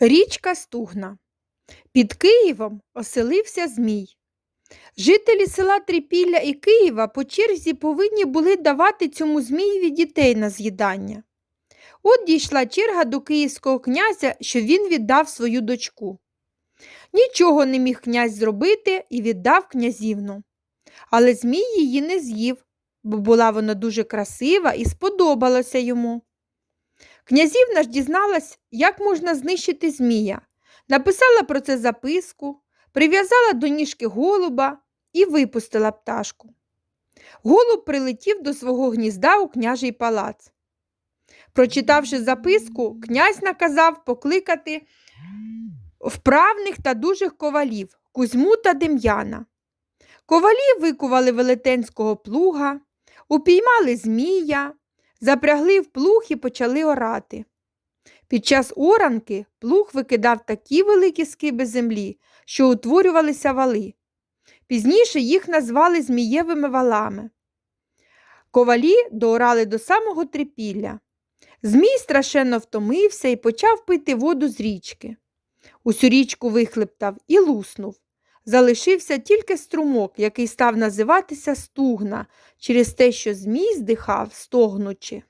Річка Стугна. Під Києвом оселився Змій. Жителі села Трипілля і Києва по черзі повинні були давати цьому Змієві дітей на з'їдання. От дійшла черга до київського князя, що він віддав свою дочку. Нічого не міг князь зробити і віддав князівну. Але Змій її не з'їв, бо була вона дуже красива і сподобалася йому. Князівна ж дізналась, як можна знищити Змія, написала про це записку, прив'язала до ніжки голуба і випустила пташку. Голуб прилетів до свого гнізда у княжий палац. Прочитавши записку, князь наказав покликати вправних та дужих ковалів Кузьму та Дем'яна. Ковалі викували велетенського плуга, упіймали змія, запрягли в плуг і почали орати. Під час оранки плуг викидав такі великі скиби землі, що утворювалися вали. Пізніше їх назвали змієвими валами. Ковалі доорали до самого трипілля. Змій страшенно втомився і почав пити воду з річки. Усю річку вихлептав і луснув. Залишився тільки струмок, який став називатися стугна, через те, що Змій здихав, стогнучи.